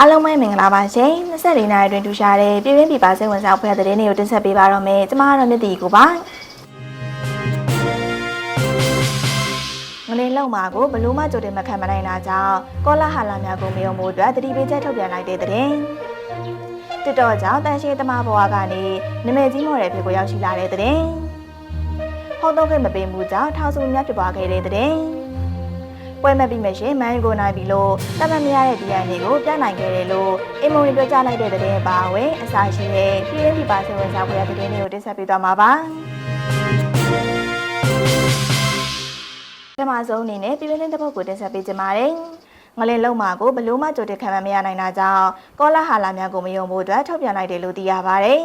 အားလုံးပဲမင်္ဂလာပါရှင်24နာရီတွင်ထူရှားတဲ့ပြည်တွင်းပြည်ပစိတ်ဝင်စားဖွဲ့တဲ့တဲ့နေ့ကိုတင်ဆက်ပေးပါတော့မယ်ကျွန်မကတော့မြတ်တီကိုပါငလင်းလုံမာကိုဘလို့မှကြိုတင်မခံမနိုင်တာကြောင့်ကောလာဟာလာများကိုမယုံမှုအတွက်တတိပေးချက်ထုတ်ပြန်လိုက်တဲ့တဲ့တစ်တော့ကြောင့်တန်ရှင်းသမားဘဝကနေနမဲကြီးမော်တဲ့ဖြစ်ကိုရောက်ရှိလာတဲ့တဲ့ဟောတော့ခဲ့မပေးမှုကြောင့်ထောက်ဆူများဖြစ်ပွားခဲ့တဲ့တဲ့ ပွဲမဲ့ပြီးမရှင်မန်ယူကိုနိုင်ပြီလို့တတ်မှတ်မရတဲ့ DNA ကိုပြနိုင်ခဲ့တယ်လို့အင်မွန်ပြောကြားလိုက်တဲ့တဲ့ပါဝင်အစာရှိတဲ့ပြည်ရင်းပြည်ပါဆေဝင်စားပွဲတဲ့တဲ့တွေကိုတင်ဆက်ပေးသွားမှာပါပထမဆုံးအနေနဲ့ပြည်ရင်းတဲ့ပုတ်ကိုတင်ဆက်ပေးကြပါမယ်ငလင်လုံးမာကိုဘလို့မှကြိုတင်ခံမရနိုင်တာကြောင့်ကောလာဟာလာများကိုမယုံဖို့အတွက်ထုတ်ပြန်လိုက်တယ်လို့သိရပါတယ်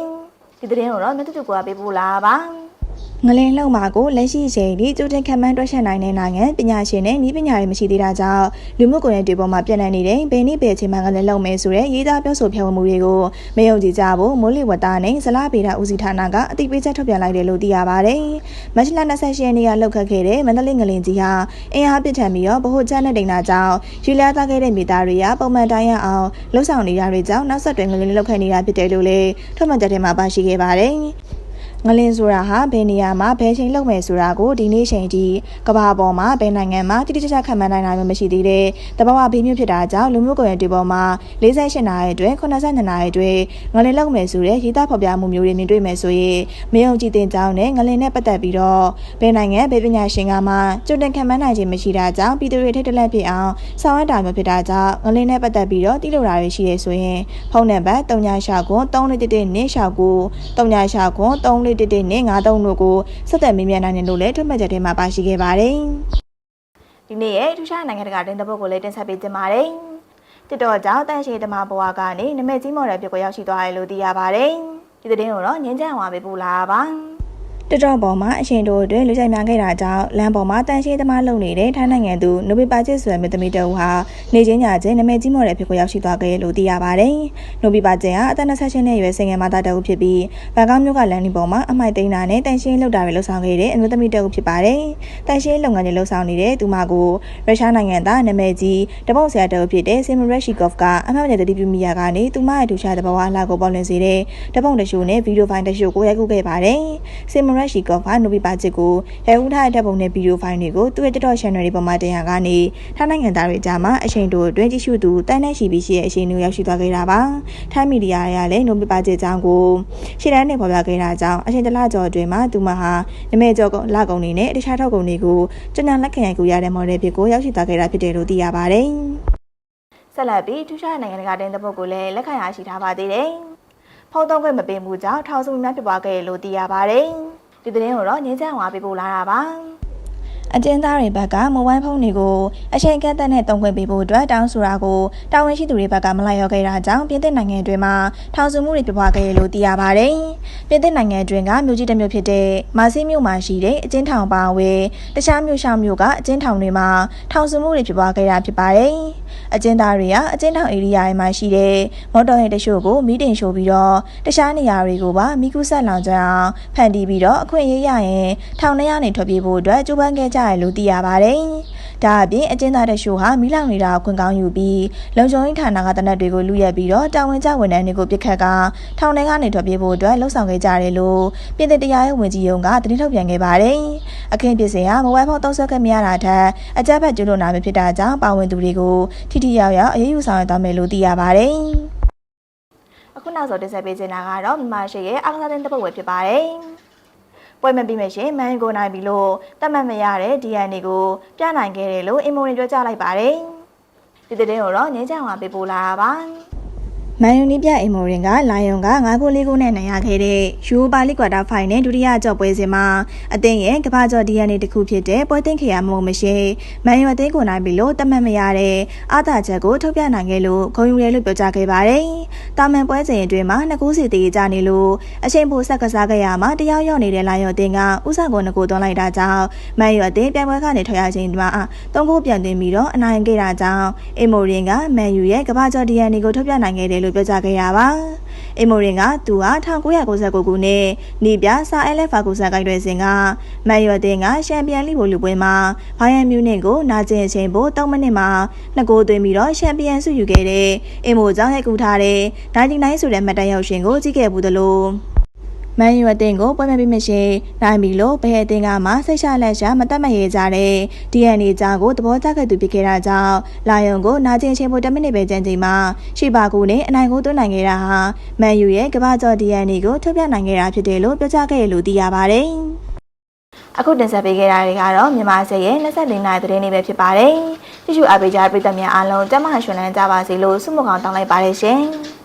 ဒီသတင်းကိုတော့မြတ်တူကပေးပို့လာပါ ငလင်းလှုပ်မှာကိုလက်ရှိအချိန်ထိကျူတင်ခံမှန်းတွက်ချက်နိုင်တဲ့နိုင်ငံပညာရှင်နဲ့ဤပညာတွေမရှိသေးတာကြောင့်လူမှုကွန်ရက်တွေပေါ်မှာပြန့်နှံ့နေတဲ့ဘယ်နည်းဘယ်အချိန်မှငလင်းလှုပ်မယ်ဆိုတဲ့ရေးသားပြောဆိုဖြေဝမှုတွေကိုမယုံကြည်ကြဖို့မိုးလေဝသနဲ့ဇလားဗေဒဦးစီးဌာနကအသိပေးချက်ထုတ်ပြန်လိုက်တယ်လို့သိရပါတယ်။မတ်လ28ရက်နေ့ကလှုပ်ခတ်ခဲ့တဲ့မန္တလေးငလင်းကြီးဟာအင်အားပြစ်ထန်ပြီးတော့ဗဟိုချက်နဲ့တိန်တာကြောင့်ယူလျားသားခဲ့တဲ့မိသားတွေကပုံမှန်တိုင်းရအောင်လှုပ်ဆောင်နေတာတွေကြောင့်နောက်ဆက်တွဲငလင်းလှုပ်ခတ်နေတာဖြစ်တယ်လို့လည်းထုတ်မှတ်ချက်ထဲမှာပါရှိခဲ့ပါတယ်။ ငလင်းဆိုတာဟာဘယ်နေရာမှာဘယ်ချိန်လောက်မယ်ဆိုတာကိုဒီနေ့ချိန်ထိကမ္ဘာပေါ်မှာဘယ်နိုင်ငံမှာတိတိကျကျခံမှန်းနိုင်တာမျိုးမရှိသေးတဲ့တဘာဝဘေးမျိုးဖြစ်တာကြောင့်လူမှုကွန်ရက်တွေပေါ်မှာ48နာရီအတွင်း82နာရီအတွင်းငလင်းလောက်မယ်ဆိုတဲ့ရေးသားဖော်ပြမှုမျိုးတွေမြင်တွေ့မယ်ဆိုရင်မယုံကြည်တင်ကြောင်းနဲ့ငလင်းနဲ့ပတ်သက်ပြီးတော့ဘယ်နိုင်ငံဘယ်ပညာရှင်ကမှကြိုတင်ခံမှန်းနိုင်ခြင်းမရှိတာကြောင့်ပြည်သူတွေထိတ်တလက်ဖြစ်အောင်ဆောင်ရွက်တာမျိုးဖြစ်တာကြောင့်ငလင်းနဲ့ပတ်သက်ပြီးတော့တိလို့တာတွေရှိရဆိုရင်ဖုန်းနံပါတ်396ခွန်311နဲ့69 396ခွန်3လေးတစ်တစ်နဲ့53တို့ကိုဆက်သွယ်မေးမြန်းနိုင်တယ်လို့လည်းထုတ်မှတ်ချက်ထဲမှာပါရှိခဲ့ပါတယ်။ဒီနေ့ရဲ့ထူးခြားနိုင်ငံတကာတင်တဲ့ပုတ်ကိုလည်းတင်ဆက်ပေးတင်ပါတယ်။တစ်တော့ကြောင့်တန်ရှည်သမားဘဝကနေနမဲကြီးမော်တဲ့ပြကိုရောက်ရှိသွားတယ်လို့သိရပါတယ်။ဒီသတင်းကိုတော့ငင်းချမ်းဝါပေးပို့လာပါ။ တတော်ပေါ်မှာအရှင်တို့အတွင်းလူချိုင်များခဲ့တာကြောင့်လမ်းပေါ်မှာတန်ရှင်းသမားလုံနေတဲ့ထိုင်းနိုင်ငံသူနိုဘယ်ပါချစ်ဆွေမြသမီးတအူဟာနေချင်းညာချင်းနမဲကြီးမော်တဲ့ဖြစ်ကိုရောက်ရှိသွားခဲ့လို့သိရပါတယ်။နိုဘယ်ပါချစ်ဟာအသက်28နှစ်အရွယ်စင်ငယ်မသားတအူဖြစ်ပြီးဘန်ကောက်မြို့ကလမ်းဒီပေါ်မှာအမိုက်သိမ်းတာနဲ့တန်ရှင်းလုပ်တာတွေလှုပ်ဆောင်ခဲ့တဲ့အမျိုးသမီးတအူဖြစ်ပါတယ်။တန်ရှင်းလုပ်ငန်းတွေလှုပ်ဆောင်နေတဲ့သူမကိုရုရှားနိုင်ငံသားနမဲကြီးတပုတ်ဆရာတအူဖြစ်တဲ့ဆီမရက်ရှီကော့ဖ်ကအမှတ်ရတဲ့တီပီမီယာကနေသူမရဲ့ထူရှားတဲ့ဘဝအလားကိုပေါ်လွင်စေတဲ့တပုတ်တရှိုးနဲ့ဗီဒီယိုဖိုင်တရှိုးကိုရိုက်ကူးခဲ့ပါတယ်။ဆီမရက်ရှီကော့ဖ်ကနိုဘီပါချစ်ကိုရိုက်ဦးထားတဲ့ဓာတ်ပုံနဲ့ဗီဒီယိုဖိုင်တွေကိုသူ့ရဲ့ TikTok channel တွေပေါ်မှာတင်ရကနေထိုင်းနိုင်ငံသားတွေကြားမှာအချိန်တိုအတွင်းကြည့်ရှုသူတန်းနဲ့ရှိပြီးရှိရဲ့အချိန်တွေရောက်ရှိသွားခဲ့တာပါထိုင်းမီဒီယာတွေကလည်းနိုဘီပါချစ်အကြောင်းကိုရှေ့တန်းနဲ့ဖော်ပြခဲ့တာကြောင့်အချိန်တလကျော်အတွင်းမှာသူမဟာနမဲကျော်လကုန်နေနဲ့တခြားထောက်ကုန်တွေကိုကျန်ကျန်လက်ခံရိုက်ကူရတဲ့ model ဖြစ်ကိုရောက်ရှိသွားခဲ့တာဖြစ်တယ်လို့သိရပါတယ်ဆက်လက်ပြီးထူးခြားနိုင်ငံတကာတင်တဲ့ပုတ်ကိုလည်းလက်ခံရရှိထားပါသေးတယ်ဖုံးသုံးခွင့်မပေးမှုကြောင့်ထောင်စုများဖြစ်ပွားခဲ့လို့သိရပါတယ် ဒီသတင်းကိုတော့ငင်းချမ်းဝါပေးပို့လာတာပါ အကျဉ်းသားတွေဘက်ကမိုဘိုင်းဖုန်းတွေကိုအချိန်ကန့်သက်နဲ့တုံ့ပြန်ပေးဖို့အတွက်တောင်းဆိုတာကိုတာဝန်ရှိသူတွေဘက်ကမလိုက်ရောခဲ့တာကြောင့်ပြည်သစ်နိုင်ငံအတွင်းမှာထောင်စုမှုတွေပြပွားခဲ့လို့သိရပါတယ်။ပြည်သစ်နိုင်ငံအတွင်းကမြို့ကြီးတစ်မြို့ဖြစ်တဲ့မာစီမြို့မှာရှိတဲ့အကျဉ်းထောင်ပါဝဲတခြားမြို့ရှောင်းမြို့ကအကျဉ်းထောင်တွေမှာထောင်စုမှုတွေပြပွားခဲ့တာဖြစ်ပါတယ်။အကျဉ်းသားတွေကအကျဉ်းထောင်ဧရိယာတွေမှာရှိတဲ့မော်တော်ဟိတ်တချို့ကိုမီးတင်ရှို့ပြီးတော့တခြားနေရာတွေကိုပါမိကူးဆက်လောင်ကြအောင်ဖန်တီးပြီးတော့အခွင့်အရေးရရင်ထောင်ထဲကနေထွက်ပြေးဖို့အတွက်ကြိုးပမ်းခဲ့ကြရတယ်လို့သိရပါတယ်။ဒါအပြင်အကျဉ်းသားတချို့ဟာမိလောင်နေတာကိုခွင့်ကောင်းယူပြီးလုံခြုံရေးဌာနကတနက်တွေကိုလူရက်ပြီးတော့တာဝန်ကျဝန်ထမ်းတွေကိုပြစ်ခတ်ကထောင်ထဲကနေထွက်ပြေးဖို့အတွက်လှုံ့ဆော်ခဲ့ကြတယ်လို့ပြည်ထောင်တရားရေးဝန်ကြီးရုံးကသတင်းထုတ်ပြန်ခဲ့ပါတယ်။အခင်းဖြစ်စဉ်ဟာမိုဘိုင်းဖုန်းသုံးစွဲခဲ့မရတာထက်အကြမ်းဖက်ကျူးလွန်တာမျိုးဖြစ်တာကြောင့်ပါဝင်သူတွေကိုထိထိရောက်ရောက်အရေးယူဆောင်ရွက်သွားမယ်လို့သိရပါတယ်။အခုနောက်ဆုံးတင်ဆက်ပေးချင်တာကတော့မြန်မာရှိရဲ့အားကစားတဲ့တပုတ်ဝယ်ဖြစ်ပါတယ်။ ပွဲမပြီးမရှင်မန်ကိုနိုင်ပြီလို့တတ်မှတ်မရတဲ့ DNA ကိုပြနိုင်ခဲ့တယ်လို့အင်မိုရင်ပြောကြားလိုက်ပါတယ်။ဒီတဲ့တင်ကိုတော့ငင်းချောင်းကပေးပို့လာတာပါ။ မန်ယူနီးပြအိမ်မော်ရင်ကလိုင်ယွန်က9ဂိုး4ဂိုးနဲ့နိုင်ရခဲ့တဲ့ယူပါလီကွာတာဖိုင်နဲ့ဒုတိယကြော့ပွဲစဉ်မှာအသင်းရဲ့ကမ္ဘာကျော် DNA တစ်ခုဖြစ်တဲ့ပွဲသိမ်းခရမုံမရှိမန်ယူအသင်းကိုနိုင်ပြီလို့တတ်မှတ်မရတဲ့အာသာချက်ကိုထုတ်ပြနိုင်ခဲ့လို့ဂုဏ်ယူတယ်လို့ပြောကြားခဲ့ပါတယ်။တာမန်ပွဲစဉ်အတွင်းမှာနှစ်ကူးစီတည်ကြနေလို့အချိန်ပိုဆက်ကစားခဲ့ရမှာတယောက်ရောက်နေတဲ့လိုင်ယွန်အသင်းကဥစားကိုနှစ်ကိုသွန်းလိုက်တာကြောင့်မန်ယူအသင်းပြိုင်ပွဲကနေထွက်ရခြင်းမှာသုံးခုပြန်သွင်းပြီးတော့အနိုင်ခဲ့တာကြောင့်အိမ်မော်ရင်ကမန်ယူရဲ့ကမ္ဘာကျော် DNA ကိုထုတ်ပြနိုင်ခဲ့တယ်လို့လို့ပြောကြားခဲ့ရပါအီမိုရင်ကသူဟာ1999ခုနှစ်နီပြစာအဲလက်ဖာကူဆာကိုက်တွယ်စဉ်ကမန်ရွယ်တင်ကရှမ်ပီယံလိဘိုလူပွဲမှာဘိုင်ယန်မြူနစ်ကိုနာကျင်အချိန်ပို3မိနစ်မှာနှစ်ဂိုးသွင်းပြီးတော့ရှမ်ပီယံဆုယူခဲ့တဲ့အီမိုကြောင့်ရိုက်ကူထားတဲ့99ဆိုတဲ့မှတ်တမ်းရောက်ရှင်ကိုကြည့်ခဲ့ဘူးသလို မန်ယူအသင်းကိုပွဲမပြီးမရှင်နိုင်ပြီလို့ဘယ်အသင်းကမှစိတ်ချလက်ရှာမတတ်မရဲကြတဲ့ DNA ကြောင့်ကိုသဘောကျခဲ့သူဖြစ်ခဲ့တာကြောင့်လာယုံကိုနာကျင်ချင်းဖို့10မိနစ်ပဲကြံချိန်မှာရှိပါကူနဲ့အနိုင်ကိုသွင်းနိုင်ခဲ့တာဟာမန်ယူရဲ့ကမ္ဘာကျော် DNA ကိုထုတ်ပြနိုင်ခဲ့တာဖြစ်တယ်လို့ပြောကြားခဲ့ရလို့သိရပါတယ်။အခုတင်ဆက်ပေးခဲ့တာတွေကတော့မြန်မာစက်ရဲ့24နိုင်သတင်းတွေပဲဖြစ်ပါတယ်။ကြည့်ရှုအားပေးကြတဲ့ပရိသတ်များအားလုံးကျမရှင်လန်းကြပါစေလို့ဆုမကောင်းတောင်းလိုက်ပါတယ်ရှင်။